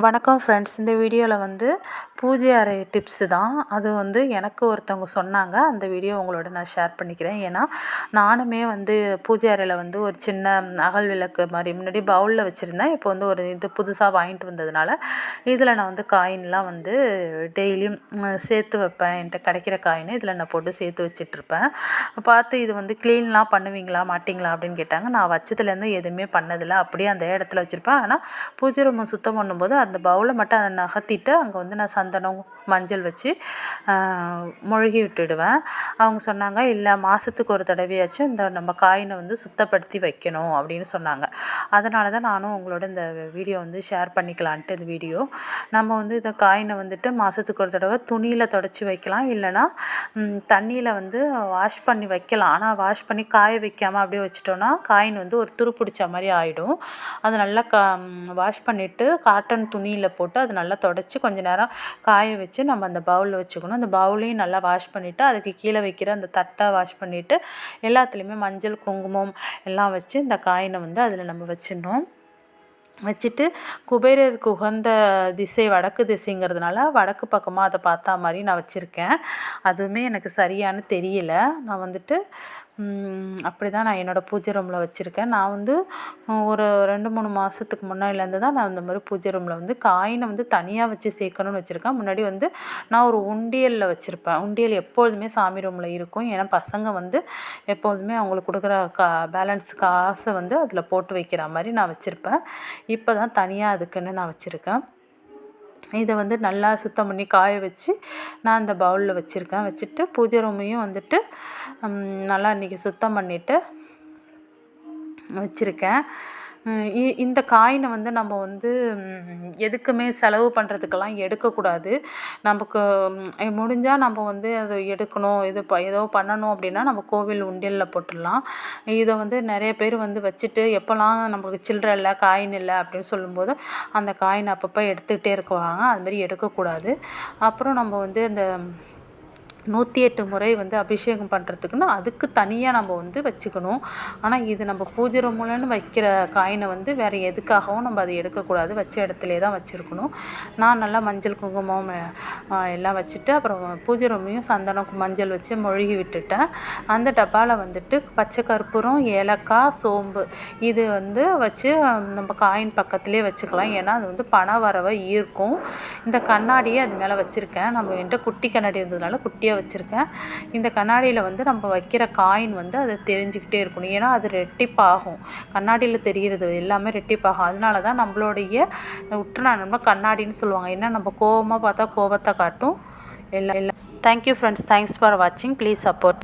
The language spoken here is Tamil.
வணக்கம் ஃப்ரெண்ட்ஸ் இந்த வீடியோவில் வந்து பூஜை அறை டிப்ஸு தான். அது வந்து எனக்கு ஒருத்தவங்க சொன்னாங்க. அந்த வீடியோ உங்களோட நான் ஷேர் பண்ணிக்கிறேன். ஏன்னா நானுமே வந்து பூஜை அறையில் வந்து ஒரு சின்ன அகல் விளக்கு மாதிரி முன்னாடி பவுலில் வச்சுருந்தேன். இப்போ வந்து ஒரு இது புதுசாக வாங்கிட்டு வந்ததுனால இதில் நான் வந்து காயின்லாம் வந்து டெய்லியும் சேர்த்து வைப்பேன். என்கிட்ட கிடைக்கிற காயினை இதில் நான் போட்டு சேர்த்து வச்சிட்ருப்பேன் பார்த்து இது வந்து க்ளீன்லாம் பண்ணுவீங்களா மாட்டிங்களா அப்படின்னு கேட்டாங்க. நான் வச்சதுலேருந்து எதுவுமே பண்ணதில்லை. அப்படியே அந்த இடத்துல வச்சுருப்பேன். ஆனால் பூஜை ரூமை சுத்தம் பண்ணும்போது அந்த பவுலை மட்டும் அதை நகர்த்திட்டு அங்கே வந்து நான் சந்தனம் மஞ்சள் வச்சு மொழுகி விட்டுடுவேன். அவங்க சொன்னாங்க இல்லை மாதத்துக்கு ஒரு தடவையாச்சும் இந்த நம்ம காயினை வந்து சுத்தப்படுத்தி வைக்கணும் அப்படின்னு சொன்னாங்க. அதனால தான் நானும் உங்களோட இந்த வீடியோ வந்து ஷேர் பண்ணிக்கலான்ட்டு இந்த வீடியோ. நம்ம வந்து இந்த காயினை வந்துட்டு மாதத்துக்கு ஒரு தடவை துணியில் தொடச்சி வைக்கலாம். இல்லைனா தண்ணியில் வந்து வாஷ் பண்ணி வைக்கலாம். ஆனால் வாஷ் பண்ணி காய வைக்காமல் அப்படியே வச்சிட்டோன்னா காயின் வந்து ஒரு துரு பிடிச்ச மாதிரி ஆகிடும் அதை நல்லா கா வாஷ் பண்ணிவிட்டு காட்டன் துணியில் போட்டு அதை நல்லா தொடச்சி கொஞ்சம் நேரம் காய வச்சு நம்ம அந்த பவுலில் வச்சுக்கணும். அந்த பவுலையும் நல்லா வாஷ் பண்ணிவிட்டு அதுக்கு கீழே வைக்கிற அந்த தட்டை வாஷ் பண்ணிவிட்டு எல்லாத்துலேயுமே மஞ்சள் குங்குமம் எல்லாம் வச்சு இந்த காயினை வந்து அதில் நம்ம வச்சிடணும். வச்சுட்டு குபேரருக்கு உகந்த திசை வடக்கு திசைங்கிறதுனால வடக்கு பக்கமாக அதை பார்த்தா மாதிரி நான் வச்சுருக்கேன். அதுவுமே எனக்கு சரியானு தெரியல. நான் வந்துட்டு அப்படி தான் நான் என்னோடய பூஜை ரூமில் வச்சுருக்கேன். நான் வந்து ஒரு ரெண்டு மூணு மாதத்துக்கு முன்னாடிலேருந்து தான் நான் இந்த மாதிரி பூஜை ரூமில் வந்து காயினை வந்து தனியாக வச்சு சேர்க்கணும்னு வச்சுருக்கேன். முன்னாடி வந்து நான் ஒரு உண்டியலில் வச்சுருப்பேன். உண்டியல் எப்பொழுதுமே சாமி ரூமில் இருக்கும். ஏன்னா பசங்க வந்து எப்பொழுதுமே அவங்களுக்கு கொடுக்குற கா பேலன்ஸ் காசை வந்து அதில் போட்டு வைக்கிற மாதிரி நான் வச்சுருப்பேன். இப்போ தான் தனியாக அதுக்குன்னு நான் வச்சுருக்கேன். இதை வந்து நல்லா சுத்தம் பண்ணி காய வச்சு நான் அந்த பவுலில் வச்சுருக்கேன். வச்சுட்டு பூஜை ரூமையும் வந்துட்டு நல்லா இன்றைக்கி சுத்தம் பண்ணிவிட்டு வச்சுருக்கேன். இ இந்த காயினை வந்து நம்ம வந்து எதுக்குமே செலவு பண்ணுறதுக்கெல்லாம் எடுக்கக்கூடாது. நமக்கு முடிஞ்சால் நம்ம வந்து அதை எடுக்கணும் இது ப ஏதோ பண்ணணும் அப்படின்னா நம்ம கோவில் உண்டியலில் போட்டுடலாம். இதை வந்து நிறைய பேர் வந்து வச்சுட்டு எப்போல்லாம் நம்மளுக்கு சில்லற இல்லை காயின் இல்லை அப்படின்னு சொல்லும்போது அந்த காயின் அப்பப்போ எடுத்துக்கிட்டே இருக்குவாங்க. அதுமாரி எடுக்கக்கூடாது. அப்புறம் நம்ம வந்து இந்த நூற்றி எட்டு முறை வந்து அபிஷேகம் பண்ணுறதுக்குன்னு அதுக்கு தனியாக நம்ம வந்து வச்சுக்கணும். ஆனால் இது நம்ம பூஜை ரூம்லன்னு வைக்கிற காயினை வந்து வேறு எதுக்காகவும் நம்ம அதை எடுக்கக்கூடாது. வச்ச இடத்துலே தான் வச்சுருக்கணும். நான் நல்லா மஞ்சள் குங்குமம் எல்லாம் வச்சுட்டு அப்புறம் பூஜை ரூமையும் சந்தனம் மஞ்சள் வச்சு மொழுகி விட்டுட்டேன். அந்த டப்பாவில் வந்துட்டு பச்சை கற்பூரம் ஏலக்காய் சோம்பு இது வந்து வச்சு நம்ம காயின் பக்கத்துலேயே வச்சுக்கலாம். ஏன்னா அது வந்து பண வரவை ஈர்க்கும். இந்த கண்ணாடியே அது மேலே வச்சுருக்கேன். நம்ம என்கிட்ட குட்டி கண்ணாடி இருந்ததுனால குட்டியாக நிறைய வச்சுருக்கேன். இந்த கண்ணாடியில் வந்து நம்ம வைக்கிற காயின் வந்து அது தெரிஞ்சுக்கிட்டே இருக்கணும். ஏன்னா அது ரெட்டிப்பாகும். கண்ணாடியில் தெரிகிறது எல்லாமே ரெட்டிப்பாகும். அதனால தான் நம்மளுடைய உற்ற நம்ம கண்ணாடின்னு சொல்லுவாங்க. ஏன்னா நம்ம கோபமாக பார்த்தா கோபத்தை காட்டும். எல்லாம் எல்லாம் thank you friends thanks for வாட்சிங் ப்ளீஸ் சப்போர்ட்